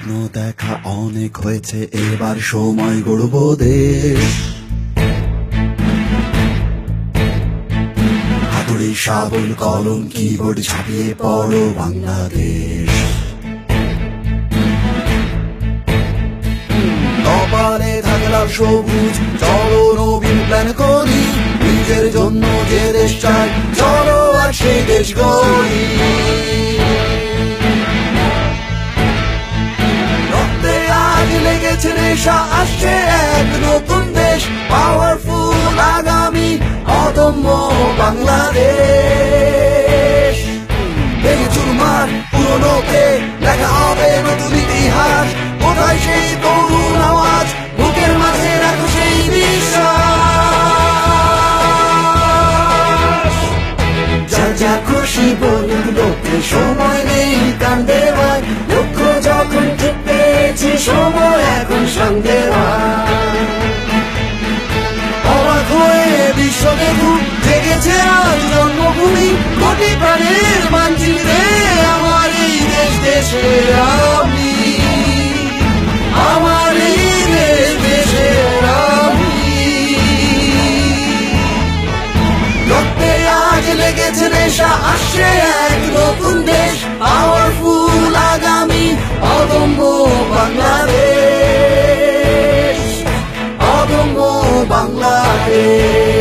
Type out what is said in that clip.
স্বপ্ন দেখা অনেক হয়েছে, এবার সময় গড়ব দেশ। হাতুড়ি, শাবল, কলম কিবোর্ড ছাপিয়ে পড়ো বাংলাদেশ। কপালে থাকলাম সবুজ, চলো নবীন প্ল্যান করি, নিজের জন্য যে দেশ চাই, চলো আর সেই দেশ গড়ি। লেগেছে নেশা আসছে এক নতুন দেশ। পাওয়ারফুল আগামী অদম্য বাংলাদেশ। এই চুরমার পুরনোকে লেখা হবে নতুন ইতিহাস। কোথায় সেই তরুণ আওয়াজ? বুকের মাঝে রাখো সেই বিশ্বাস। সঙ্গে অবাক হয়ে বিশ্ব জেগেছে জন্মভূমি, কোটি প্রাণের মানচিত্রে আমার এই দেশ, দেশে আমি। আমার এই দেশ, দেশে লেগেছে নেশা, আসছে এক নতুন দেশ। বাংলাদেশ